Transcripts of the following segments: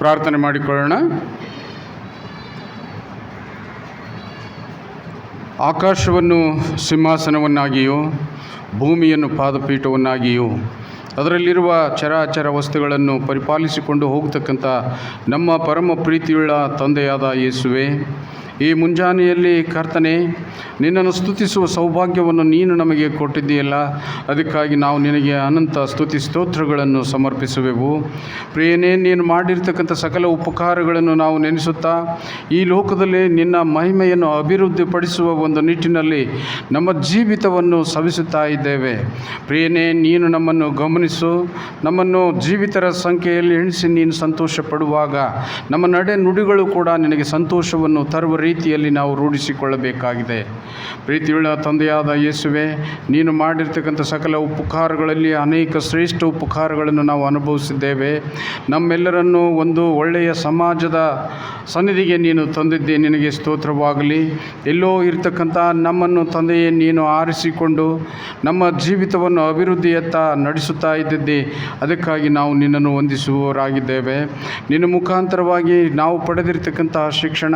ಪ್ರಾರ್ಥನೆ ಮಾಡಿಕೊಳ್ಳೋಣ. ಆಕಾಶವನ್ನು ಸಿಂಹಾಸನವನ್ನಾಗಿಯೂ, ಭೂಮಿಯನ್ನು ಪಾದಪೀಠವನ್ನಾಗಿಯೂ, ಅದರಲ್ಲಿರುವ ಚರಾಚರ ವಸ್ತುಗಳನ್ನು ಪರಿಪಾಲಿಸಿಕೊಂಡು ಹೋಗ್ತಕ್ಕಂಥ ನಮ್ಮ ಪರಮ ಪ್ರೀತಿಯುಳ್ಳ ತಂದೆಯಾದ ಯೇಸುವೆ ಈ ಮುಂಜಾನೆಯಲ್ಲಿ ಕರ್ತನೆ, ನಿನ್ನನ್ನು ಸ್ತುತಿಸುವ ಸೌಭಾಗ್ಯವನ್ನು ನೀನು ನಮಗೆ ಕೊಟ್ಟಿದ್ದೀಯಲ್ಲ. ಅದಕ್ಕಾಗಿ ನಾವು ನಿನಗೆ ಅನಂತ ಸ್ತುತಿ ಸ್ತೋತ್ರಗಳನ್ನು ಸಮರ್ಪಿಸುವೆವು. ಪ್ರಿಯನೇ, ನೀನು ಮಾಡಿರ್ತಕ್ಕಂಥ ಸಕಲ ಉಪಕಾರಗಳನ್ನು ನಾವು ನೆನೆಸುತ್ತಾ, ಈ ಲೋಕದಲ್ಲಿ ನಿನ್ನ ಮಹಿಮೆಯನ್ನು ಅಭಿವೃದ್ಧಿಪಡಿಸುವ ಒಂದು ನಿಟ್ಟಿನಲ್ಲಿ ನಮ್ಮ ಜೀವಿತವನ್ನು ಸವಿಸುತ್ತಾ ಇದ್ದೇವೆ. ಪ್ರಿಯನೇ, ನೀನು ನಮ್ಮನ್ನು ಗಮನಿಸು. ನಮ್ಮನ್ನು ಜೀವಿತರ ಸಂಖ್ಯೆಯಲ್ಲಿ ಎಣಿಸಿ ನೀನು ಸಂತೋಷ ಪಡುವಾಗ ನಮ್ಮ ನಡೆ ನುಡಿಗಳು ಕೂಡ ನಿನಗೆ ಸಂತೋಷವನ್ನು ತರುವ ರೀತಿಯಲ್ಲಿ ನಾವು ರೂಢಿಸಿಕೊಳ್ಳಬೇಕಾಗಿದೆ. ಪ್ರೀತಿಯುಳ್ಳ ತಂದೆಯಾದ ಯೇಸುವೆ, ನೀನು ಮಾಡಿರ್ತಕ್ಕಂಥ ಸಕಲ ಉಪಕಾರಗಳಲ್ಲಿ ಅನೇಕ ಶ್ರೇಷ್ಠ ಉಪಕಾರಗಳನ್ನು ನಾವು ಅನುಭವಿಸಿದ್ದೇವೆ. ನಮ್ಮೆಲ್ಲರನ್ನು ಒಂದು ಒಳ್ಳೆಯ ಸಮಾಜದ ಸನ್ನಿಧಿಗೆ ನೀನು ತಂದಿದ್ದೆ, ನಿನಗೆ ಸ್ತೋತ್ರವಾಗಲಿ. ಎಲ್ಲೋ ಇರ್ತಕ್ಕಂಥ ನಮ್ಮನ್ನು ತಂದೆಯೇ, ನೀನು ಆರಿಸಿಕೊಂಡು ನಮ್ಮ ಜೀವಿತವನ್ನು ಅಭಿವೃದ್ಧಿಯತ್ತ ನಡೆಸುತ್ತಾ ಇದ್ದಿದ್ದೆ, ಅದಕ್ಕಾಗಿ ನಾವು ನಿನ್ನನ್ನು ವಂದಿಸುವವರಾಗಿದ್ದೇವೆ. ನಿನ್ನ ಮುಖಾಂತರವಾಗಿ ನಾವು ಪಡೆದಿರ್ತಕ್ಕಂತಹ ಶಿಕ್ಷಣ,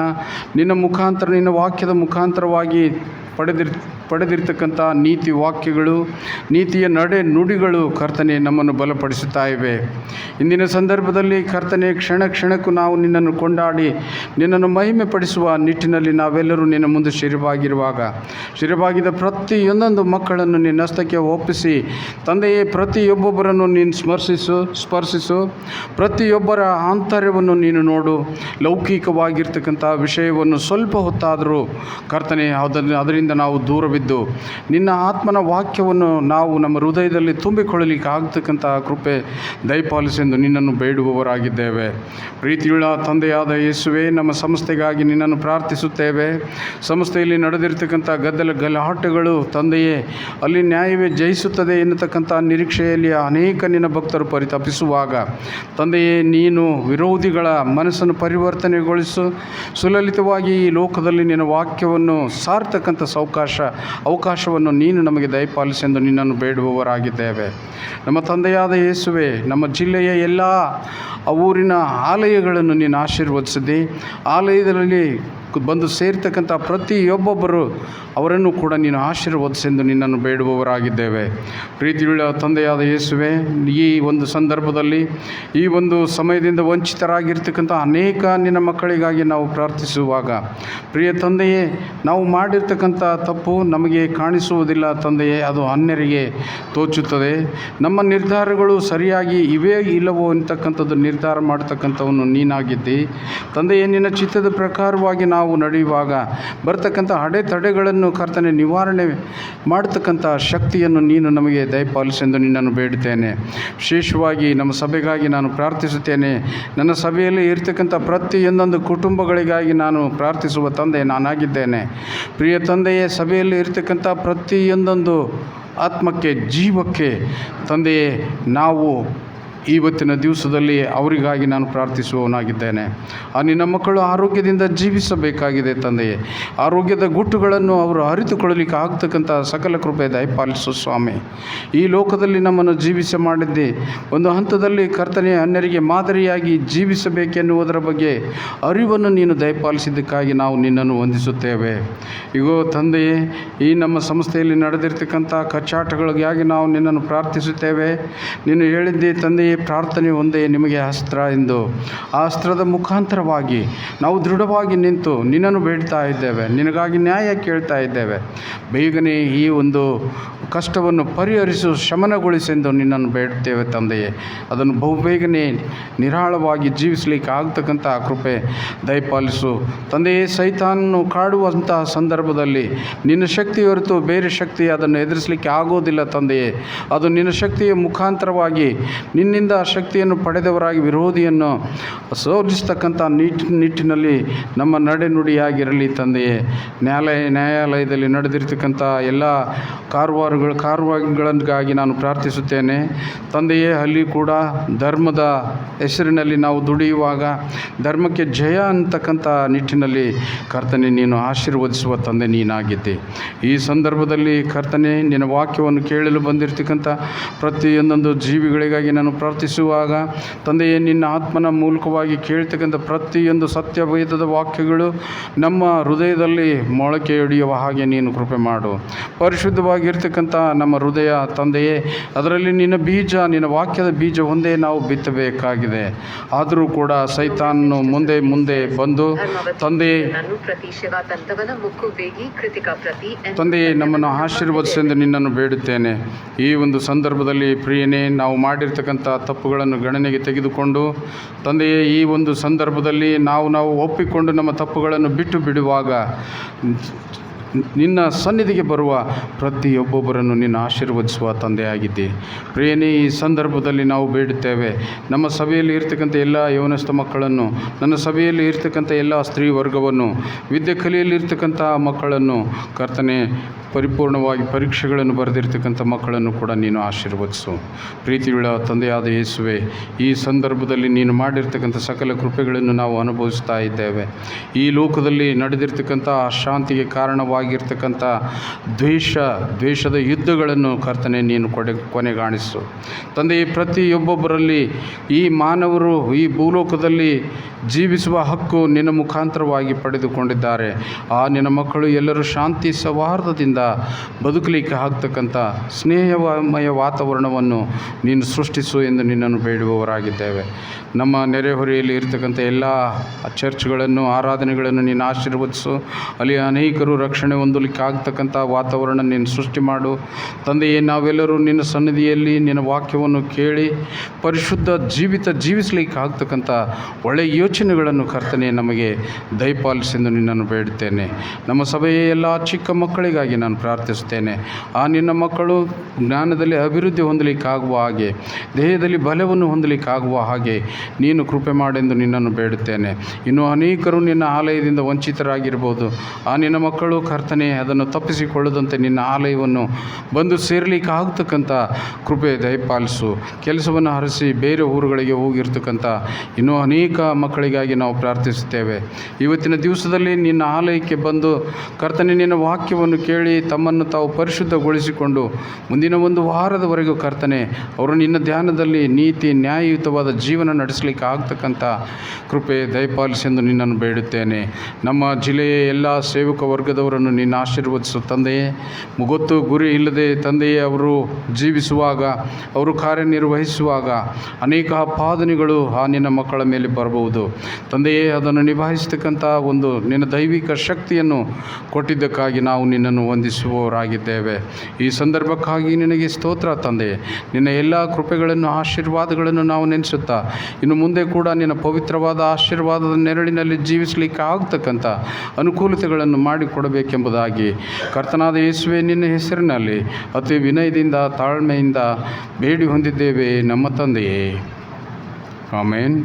ನಿನ್ನ ಮುಖಾಂತರ ನಿನ್ನ ವಾಕ್ಯದ ಮುಖಾಂತರವಾಗಿ ಪಡೆದಿರ್, ಪಡೆದಿರ್ತಕ್ಕಂಥ ನೀತಿ ವಾಕ್ಯಗಳು, ನೀತಿಯ ನಡೆ ನುಡಿಗಳು ಕರ್ತನೆ ನಮ್ಮನ್ನು ಬಲಪಡಿಸುತ್ತಾ ಇವೆ. ಇಂದಿನ ಸಂದರ್ಭದಲ್ಲಿ ಕರ್ತನೆ ಕ್ಷಣ ಕ್ಷಣಕ್ಕೂ ನಾವು ನಿನ್ನನ್ನು ಕೊಂಡಾಡಿ, ನಿನ್ನನ್ನು ಮಹಿಮೆ ಪಡಿಸುವ ನಿಟ್ಟಿನಲ್ಲಿ ನಾವೆಲ್ಲರೂ ನಿನ್ನ ಮುಂದೆ ಶಿರವಾಗಿರುವಾಗ ಶಿರವಾಗಿದ್ದ ಪ್ರತಿಯೊಂದೊಂದು ಮಕ್ಕಳನ್ನು ನಿನ್ನ ಹಸ್ತಕ್ಕೆ ಒಪ್ಪಿಸಿ, ತಂದೆಯೇ ಪ್ರತಿಯೊಬ್ಬೊಬ್ಬರನ್ನು ನೀನು ಸ್ಮರಿಸಿಸು, ಸ್ಪರ್ಶಿಸು, ಪ್ರತಿಯೊಬ್ಬರ ಆಂತರ್ಯವನ್ನು ನೀನು ನೋಡು, ಲೌಕಿಕವಾಗಿರ್ತಕ್ಕಂಥ ವಿಷಯವನ್ನು ಸ್ವಲ್ಪ ಹೊತ್ತಾದರೂ ಕರ್ತನೆ, ಅದನ್ನು, ಅದರಿಂದ ನಾವು ದೂರವಿದ್ದು ನಿನ್ನ ಆತ್ಮನ ವಾಕ್ಯವನ್ನು ನಾವು ನಮ್ಮ ಹೃದಯದಲ್ಲಿ ತುಂಬಿಕೊಳ್ಳಲಿಕ್ಕೆ ಆಗ್ತಕ್ಕಂತಹ ಕೃಪೆ ದಯಪಾಲಿಸೆಂದು ನಿನ್ನನ್ನು ಬೇಡುವವರಾಗಿದ್ದೇವೆ. ಪ್ರೀತಿಯುಳ್ಳ ತಂದೆಯಾದ ಯೇಸುವೆ, ನಮ್ಮ ಸಂಸ್ಥೆಗಾಗಿ ನಿನ್ನನ್ನು ಪ್ರಾರ್ಥಿಸುತ್ತೇವೆ. ಸಂಸ್ಥೆಯಲ್ಲಿ ನಡೆದಿರ್ತಕ್ಕಂಥ ಗದ್ದಲ ಗಲಾಟೆಗಳು ತಂದೆಯೇ, ಅಲ್ಲಿ ನ್ಯಾಯವೇ ಜಯಿಸುತ್ತದೆ ಎನ್ನತಕ್ಕಂಥ ನಿರೀಕ್ಷೆಯಲ್ಲಿ ಅನೇಕ ನಿನ್ನ ಭಕ್ತರು ಪರಿತಪಿಸುವಾಗ ತಂದೆಯೇ, ನೀನು ವಿರೋಧಿಗಳ ಮನಸ್ಸನ್ನು ಪರಿವರ್ತನೆಗೊಳಿಸು. ಸುಲಲಿತವಾಗಿ ಈ ಲೋಕದಲ್ಲಿ ನಿನ್ನ ವಾಕ್ಯವನ್ನು ಸಾರ್ತಕ್ಕಂಥ ಸವಕಾಶ ಅವಕಾಶವನ್ನು ನೀನು ನಮಗೆ ದಯಪಾಲಿಸೆಂದು ನಿನ್ನನ್ನು ಬೇಡುವವರಾಗಿದ್ದೇವೆ. ನಮ್ಮ ತಂದೆಯಾದ ಯೇಸುವೆ, ನಮ್ಮ ಜಿಲ್ಲೆಯ ಎಲ್ಲ ಊರಿನ ಆಲಯಗಳನ್ನು ನೀನು ಆಶೀರ್ವದಿಸಿದ್ದಿ ಆಲಯದಲ್ಲಿ ಬಂದು ಸೇರ್ತಕ್ಕಂಥ ಪ್ರತಿಯೊಬ್ಬೊಬ್ಬರು ಅವರನ್ನು ಕೂಡ ನೀನು ಆಶೀರ್ವದಿಸೆಂದು ನಿನ್ನನ್ನು ಬೇಡುವವರಾಗಿದ್ದೇವೆ. ಪ್ರೀತಿಯುಳ್ಳ ತಂದೆಯಾದ ಯೇಸುವೆ, ಈ ಒಂದು ಸಂದರ್ಭದಲ್ಲಿ, ಈ ಒಂದು ಸಮಯದಿಂದ ವಂಚಿತರಾಗಿರ್ತಕ್ಕಂಥ ಅನೇಕ ನಿನ್ನ ಮಕ್ಕಳಿಗಾಗಿ ನಾವು ಪ್ರಾರ್ಥಿಸುವಾಗ, ಪ್ರಿಯ ತಂದೆಯೇ, ನಾವು ಮಾಡಿರ್ತಕ್ಕಂಥ ತಪ್ಪು ನಮಗೆ ಕಾಣಿಸುವುದಿಲ್ಲ ತಂದೆಯೇ, ಅದು ಅನ್ಯರಿಗೆ ತೋಚುತ್ತದೆ. ನಮ್ಮ ನಿರ್ಧಾರಗಳು ಸರಿಯಾಗಿ ಇವೇ ಇಲ್ಲವೋ ಅಂತಕ್ಕಂಥದ್ದು ನಿರ್ಧಾರ ಮಾಡ್ತಕ್ಕಂಥವನ್ನು ನೀನಾಗಿದ್ದಿ. ತಂದೆಯೇ, ನಿನ್ನ ಚಿತ್ತದ ಪ್ರಕಾರವಾಗಿ ನಾವು ನಡೆಯುವಾಗ ಬರ್ತಕ್ಕಂಥ ಅಡೆತಡೆಗಳನ್ನು ಕರ್ತನೆ ನಿವಾರಣೆ ಮಾಡತಕ್ಕಂಥ ಶಕ್ತಿಯನ್ನು ನೀನು ನಮಗೆ ದಯಪಾಲಿಸೆಂದು ನಿನ್ನನ್ನು ಬೇಡುತ್ತೇನೆ ವಿಶೇಷವಾಗಿ ನಮ್ಮ ಸಭೆಗಾಗಿ ನಾನು ಪ್ರಾರ್ಥಿಸುತ್ತೇನೆ. ನನ್ನ ಸಭೆಯಲ್ಲಿ ಇರ್ತಕ್ಕಂಥ ಪ್ರತಿಯೊಂದೊಂದು ಕುಟುಂಬಗಳಿಗಾಗಿ ನಾನು ಪ್ರಾರ್ಥಿಸುವ ತಂದೆ ನಾನಾಗಿದ್ದೇನೆ. ಪ್ರಿಯ ತಂದೆಯೇ, ಸಭೆಯಲ್ಲಿ ಇರ್ತಕ್ಕಂಥ ಪ್ರತಿಯೊಂದೊಂದು ಆತ್ಮಕ್ಕೆ, ಜೀವಕ್ಕೆ ತಂದೆಯೇ, ನಾವು ಇವತ್ತಿನ ದಿವಸದಲ್ಲಿ ಅವರಿಗಾಗಿ ನಾನು ಪ್ರಾರ್ಥಿಸುವವನಾಗಿದ್ದೇನೆ. ನಿನ್ನ ಮಕ್ಕಳು ಆರೋಗ್ಯದಿಂದ ಜೀವಿಸಬೇಕಾಗಿದೆ ತಂದೆಯೇ. ಆರೋಗ್ಯದ ಗುಟ್ಟುಗಳನ್ನು ಅವರು ಅರಿತುಕೊಳ್ಳಲಿಕ್ಕೆ ಆಗ್ತಕ್ಕಂಥ ಸಕಲ ಕೃಪೆ ದಯಪಾಲಿಸು ಸ್ವಾಮಿ. ಈ ಲೋಕದಲ್ಲಿ ನಮ್ಮನ್ನು ಜೀವಿಸ ಮಾಡಿದ್ದೆ. ಒಂದು ಹಂತದಲ್ಲಿ ಕರ್ತನೆಯ ಅನ್ಯರಿಗೆ ಮಾದರಿಯಾಗಿ ಜೀವಿಸಬೇಕೆನ್ನುವುದರ ಬಗ್ಗೆ ಅರಿವನ್ನು ನೀನು ದಯಪಾಲಿಸಿದ್ದಕ್ಕಾಗಿ ನಾವು ನಿನ್ನನ್ನು ವಂದಿಸುತ್ತೇವೆ. ಇಗೋ ತಂದೆಯೇ, ಈ ನಮ್ಮ ಸಂಸ್ಥೆಯಲ್ಲಿ ನಡೆದಿರ್ತಕ್ಕಂಥ ಕಚ್ಚಾಟಗಳಿಗಾಗಿ ನಾವು ನಿನ್ನನ್ನು ಪ್ರಾರ್ಥಿಸುತ್ತೇವೆ. ನೀನು ಹೇಳಿದ್ದೆ ತಂದೆಯೇ ಪ್ರಾರ್ಥನೆ ಒಂದೇ ನಿಮಗೆ ಅಸ್ತ್ರ ಎಂದು. ಆ ಅಸ್ತ್ರದ ಮುಖಾಂತರವಾಗಿ ನಾವು ದೃಢವಾಗಿ ನಿಂತು ನಿನ್ನನ್ನು ಬೇಡ್ತಾ ಇದ್ದೇವೆ, ನಿನಗಾಗಿ ನ್ಯಾಯ ಕೇಳ್ತಾ ಇದ್ದೇವೆ. ಬೇಗನೆ ಈ ಒಂದು ಕಷ್ಟವನ್ನು ಪರಿಹರಿಸು, ಶಮನಗೊಳಿಸೆಂದು ನಿನ್ನನ್ನು ಬೇಡುತ್ತೇವೆ ತಂದೆಯೇ. ಅದನ್ನು ಬಹುಬೇಗನೆ ನಿರಾಳವಾಗಿ ಜೀವಿಸಲಿಕ್ಕೆ ಆಗ್ತಕ್ಕಂಥ ಕೃಪೆ ದಯಪಾಲಿಸು. ತಂದೆಯೇ ಸೈತಾನನ್ನು ಕಾಡುವಂತಹ ಸಂದರ್ಭದಲ್ಲಿ ನಿನ್ನ ಶಕ್ತಿ ಹೊರತು ಬೇರೆ ಶಕ್ತಿ ಅದನ್ನು ಎದುರಿಸಲಿಕ್ಕೆ ಆಗೋದಿಲ್ಲ ತಂದೆಯೇ. ಅದು ನಿನ್ನ ಶಕ್ತಿಯ ಮುಖಾಂತರವಾಗಿ ನಿನ್ನಿಂದ ಆ ಶಕ್ತಿಯನ್ನು ಪಡೆದವರಾಗಿ ವಿರೋಧಿಯನ್ನು ಸೋಲಿಸ್ತಕ್ಕಂಥ ನಿಟ್, ನಿಟ್ಟಿನಲ್ಲಿ ನಮ್ಮ ನಡೆನುಡಿಯಾಗಿರಲಿ ತಂದೆಯೇ. ನ್ಯಾಯಾಲಯ, ನ್ಯಾಯಾಲಯದಲ್ಲಿ ನಡೆದಿರ್ತಕ್ಕಂಥ ಎಲ್ಲ ಕಾರುವಾರುಗಳು, ಕಾರುವಾರುಗಳಿಗಾಗಿ ನಾನು ಪ್ರಾರ್ಥಿಸುತ್ತೇನೆ. ತಂದೆಯೇ, ಅಲ್ಲಿ ಕೂಡ ಧರ್ಮದ ಹೆಸರಿನಲ್ಲಿ ನಾವು ದುಡಿಯುವಾಗ ಧರ್ಮಕ್ಕೆ ಜಯ ಅಂತಕ್ಕಂಥ ನಿಟ್ಟಿನಲ್ಲಿ ಕರ್ತನೆ, ನೀನು ಆಶೀರ್ವದಿಸುವ ತಂದೆ ನೀನಾಗಿದ್ದೆ. ಈ ಸಂದರ್ಭದಲ್ಲಿ ಕರ್ತನೆ, ನಿನ್ನ ವಾಕ್ಯವನ್ನು ಕೇಳಲು ಬಂದಿರತಕ್ಕಂಥ ಪ್ರತಿಯೊಂದೊಂದು ಜೀವಿಗಳಿಗಾಗಿ ನಾನು ಪ್ರಾರ್ಥನೆ ಪ್ರವರ್ತಿಸುವಾಗ ತಂದೆಯೇ, ನಿನ್ನ ಆತ್ಮನ ಮೂಲಕವಾಗಿ ಕೇಳ್ತಕ್ಕಂಥ ಪ್ರತಿಯೊಂದು ಸತ್ಯವೇದದ ವಾಕ್ಯಗಳು ನಮ್ಮ ಹೃದಯದಲ್ಲಿ ಮೊಳಕೆಯೊಡೆಯುವ ಹಾಗೆ ನೀನು ಕೃಪೆ ಮಾಡು. ಪರಿಶುದ್ಧವಾಗಿರ್ತಕ್ಕಂಥ ನಮ್ಮ ಹೃದಯ ತಂದೆಯೇ, ಅದರಲ್ಲಿ ನಿನ್ನ ಬೀಜ, ನಿನ್ನ ವಾಕ್ಯದ ಬೀಜ ಒಂದೇ ನಾವು ಬಿತ್ತಬೇಕಾಗಿದೆ. ಆದರೂ ಕೂಡ ಸೈತಾನನು ಮುಂದೆ ಮುಂದೆ ಬಂದು ತಂದೆಯೇ ತಂದೆಯೇ, ನಮ್ಮನ್ನು ಆಶೀರ್ವದಿಸೆಂದು ನಿನ್ನನ್ನು ಬೇಡುತ್ತೇನೆ. ಈ ಒಂದು ಸಂದರ್ಭದಲ್ಲಿ ಪ್ರಿಯನೇ, ನಾವು ಮಾಡಿರ್ತಕ್ಕಂಥ ತಪ್ಪುಗಳನ್ನು ಗಣನೆಗೆ ತೆಗೆದುಕೊಂಡು ತಂದೆಯೇ ಈ ಒಂದು ಸಂದರ್ಭದಲ್ಲಿ ನಾವು ನಾವು ಒಪ್ಪಿಕೊಂಡು ನಮ್ಮ ತಪ್ಪುಗಳನ್ನು ಬಿಟ್ಟು ಬಿಡುವಾಗ ನಿನ್ನ ಸನ್ನಿಧಿಗೆ ಬರುವ ಪ್ರತಿಯೊಬ್ಬೊಬ್ಬರನ್ನು ನಿನ್ನ ಆಶೀರ್ವದಿಸುವ ತಂದೆಯಾಗಿದ್ದೆ. ಪ್ರಿಯನೇ, ಈ ಸಂದರ್ಭದಲ್ಲಿ ನಾವು ಬೇಡುತ್ತೇವೆ. ನಮ್ಮ ಸಭೆಯಲ್ಲಿ ಇರ್ತಕ್ಕಂಥ ಎಲ್ಲ ಯೌವನಸ್ಥ ಮಕ್ಕಳನ್ನು, ನನ್ನ ಸಭೆಯಲ್ಲಿ ಇರ್ತಕ್ಕಂಥ ಎಲ್ಲ ಸ್ತ್ರೀ ವರ್ಗವನ್ನು, ವಿದ್ಯೆ ಕಲಿಯಲ್ಲಿ ಇರ್ತಕ್ಕಂಥ ಮಕ್ಕಳನ್ನು, ಕರ್ತನೆ, ಪರಿಪೂರ್ಣವಾಗಿ ಪರೀಕ್ಷೆಗಳನ್ನು ಬರೆದಿರ್ತಕ್ಕಂಥ ಮಕ್ಕಳನ್ನು ಕೂಡ ನೀನು ಆಶೀರ್ವದಿಸು. ಪ್ರೀತಿಯುಳ್ಳ ತಂದೆಯಾದ ಯೇಸುವೆ, ಈ ಸಂದರ್ಭದಲ್ಲಿ ನೀನು ಮಾಡಿರ್ತಕ್ಕಂಥ ಸಕಲ ಕೃಪೆಗಳನ್ನು ನಾವು ಅನುಭವಿಸ್ತಾ ಇದ್ದೇವೆ. ಈ ಲೋಕದಲ್ಲಿ ನಡೆದಿರ್ತಕ್ಕಂಥ ಅಶಾಂತಿಗೆ ಕಾರಣವಾಗಿರ್ತಕ್ಕಂಥ ದ್ವೇಷ ದ್ವೇಷದ ಯುದ್ಧಗಳನ್ನು ಕರ್ತನೆ ನೀನು ಕೊಡೆ ಕೊನೆಗಾಣಿಸು. ತಂದೆ ಪ್ರತಿಯೊಬ್ಬೊಬ್ಬರಲ್ಲಿ ಈ ಮಾನವರು ಈ ಭೂಲೋಕದಲ್ಲಿ ಜೀವಿಸುವ ಹಕ್ಕು ನಿನ್ನ ಮುಖಾಂತರವಾಗಿ ಪಡೆದುಕೊಂಡಿದ್ದಾರೆ. ಆ ನಿನ್ನ ಮಕ್ಕಳು ಎಲ್ಲರೂ ಶಾಂತಿ ಸೌಹಾರ್ದದಿಂದ ಬದುಕಲಿಕ್ಕೆ ಆಗ್ತಕ್ಕಂಥ ಸ್ನೇಹಮಯ ವಾತಾವರಣವನ್ನು ನೀನು ಸೃಷ್ಟಿಸು ಎಂದು ನಿನ್ನನ್ನು ಬೇಡುವವರಾಗಿದ್ದೇವೆ ನಮ್ಮ ನೆರೆಹೊರೆಯಲ್ಲಿ ಇರ್ತಕ್ಕಂಥ ಎಲ್ಲ ಚರ್ಚ್ಗಳನ್ನು, ಆರಾಧನೆಗಳನ್ನು ನೀನು ಆಶೀರ್ವದಿಸು. ಅಲ್ಲಿ ಅನೇಕರು ರಕ್ಷಣೆ ಹೊಂದಲಿಕ್ಕೆ ಆಗ್ತಕ್ಕಂಥ ವಾತಾವರಣ ನೀನು ಸೃಷ್ಟಿ ಮಾಡು. ತಂದೆಯೇ, ನಾವೆಲ್ಲರೂ ನಿನ್ನ ಸನ್ನಿಧಿಯಲ್ಲಿ ನಿನ್ನ ವಾಕ್ಯವನ್ನು ಕೇಳಿ ಪರಿಶುದ್ಧ ಜೀವಿತ ಜೀವಿಸಲಿಕ್ಕೆ ಆಗ್ತಕ್ಕಂಥ ಒಳ್ಳೆಯ ಯೋಚನೆಗಳನ್ನು ಕರ್ತನೆ, ನಮಗೆ ದಯಪಾಲಿಸೆಂದು ನಿನ್ನನ್ನು ಬೇಡುತ್ತೇನೆ. ನಮ್ಮ ಸಭೆಯ ಎಲ್ಲ ಚಿಕ್ಕ ಮಕ್ಕಳಿಗಾಗಿ ನಾನು ಪ್ರಾರ್ಥಿಸುತ್ತೇನೆ. ಆ ನಿನ್ನ ಮಕ್ಕಳು ಜ್ಞಾನದಲ್ಲಿ ಅಭಿವೃದ್ಧಿ ಹೊಂದಲಿಕ್ಕಾಗುವ ಹಾಗೆ, ದೇಹದಲ್ಲಿ ಬಲವನ್ನು ಹೊಂದಲಿಕ್ಕಾಗುವ ಹಾಗೆ ನೀನು ಕೃಪೆ ಮಾಡೆಂದು ನಿನ್ನನ್ನು ಬೇಡುತ್ತೇನೆ. ಇನ್ನು ಅನೇಕರು ನಿನ್ನ ಆಲಯದಿಂದ ವಂಚಿತರಾಗಿರ್ಬೋದು ಆ ನಿನ್ನ ಮಕ್ಕಳು ಕರ್ತನೆ, ಅದನ್ನು ತಪ್ಪಿಸಿಕೊಳ್ಳದಂತೆ ನಿನ್ನ ಆಲಯವನ್ನು ಬಂದು ಸೇರಲಿಕ್ಕೆ ಆಗ್ತಕ್ಕಂಥ ಕೃಪೆ ದಯಪಾಲಿಸು. ಕೆಲಸವನ್ನು ಹರಿಸಿ ಬೇರೆ ಊರುಗಳಿಗೆ ಹೋಗಿರ್ತಕ್ಕಂಥ ಇನ್ನೂ ಅನೇಕ ಮಕ್ಕಳಿಗಾಗಿ ನಾವು ಪ್ರಾರ್ಥಿಸುತ್ತೇವೆ. ಇವತ್ತಿನ ದಿವಸದಲ್ಲಿ ನಿನ್ನ ಆಲಯಕ್ಕೆ ಬಂದು ಕರ್ತನೆ ನಿನ್ನ ವಾಕ್ಯವನ್ನು ಕೇಳಿ ತಮ್ಮನ್ನು ತಾವು ಪರಿಶುದ್ಧಗೊಳಿಸಿಕೊಂಡು ಮುಂದಿನ ಒಂದು ವಾರದವರೆಗೂ ಕರ್ತನೆ, ಅವರು ನಿನ್ನ ಧ್ಯಾನದಲ್ಲಿ ನೀತಿ, ನ್ಯಾಯಯುತವಾದ ಜೀವನ ನಡೆಸಲಿಕ್ಕೆ ಆಗ್ತಕ್ಕಂಥ ಕೃಪೆ ದಯಪಾಲಿಸೆಂದು ನಿನ್ನನ್ನು ಬೇಡುತ್ತೇನೆ. ನಮ್ಮ ಜಿಲ್ಲೆಯ ಎಲ್ಲ ಸೇವಕ ವರ್ಗದವರನ್ನು ನಿನ್ನ ಆಶೀರ್ವದಿಸು ತಂದೆಯೇ. ಗೊತ್ತು, ಗುರಿ ಇಲ್ಲದೆ ತಂದೆಯೇ, ಅವರು ಜೀವಿಸುವಾಗ, ಅವರು ಕಾರ್ಯನಿರ್ವಹಿಸುವಾಗ ಅನೇಕ ಪಾದನೆಗಳು ಆ ನಿನ್ನ ಮಕ್ಕಳ ಮೇಲೆ ಬರಬಹುದು. ತಂದೆಯೇ, ಅದನ್ನು ನಿಭಾಯಿಸ್ತಕ್ಕಂಥ ಒಂದು ನಿನ್ನ ದೈವಿಕ ಶಕ್ತಿಯನ್ನು ಕೊಟ್ಟಿದ್ದಕ್ಕಾಗಿ ನಾವು ನಿನ್ನನ್ನು ವಂದಿಸುವವರಾಗಿದ್ದೇವೆ. ಈ ಸಂದರ್ಭಕ್ಕಾಗಿ ನಿನಗೆ ಸ್ತೋತ್ರ ತಂದೆ. ನಿನ್ನ ಎಲ್ಲ ಕೃಪೆಗಳನ್ನು, ಆಶೀರ್ವಾದಗಳನ್ನು ನಾವು ನೆನೆಸುತ್ತಾ, ಇನ್ನು ಮುಂದೆ ಕೂಡ ನಿನ್ನ ಪವಿತ್ರವಾದ ಆಶೀರ್ವಾದದ ನೆರಳಿನಲ್ಲಿ ಜೀವಿಸಲಿಕ್ಕೆ ಆಗ್ತಕ್ಕಂಥ ಅನುಕೂಲತೆಗಳನ್ನು ಮಾಡಿಕೊಡಬೇಕೆಂಬುದಾಗಿ ಕರ್ತನಾದ ಯೇಸುವೆ ನಿನ್ನ ಹೆಸರಿನಲ್ಲಿ ಅತಿ ವಿನಯದಿಂದ, ತಾಳ್ಮೆಯಿಂದ ಬೇಡಿ ಹೊಂದಿದ್ದೇವೆ ನಮ್ಮ ತಂದೆಯೇ. ಆಮೇನ್.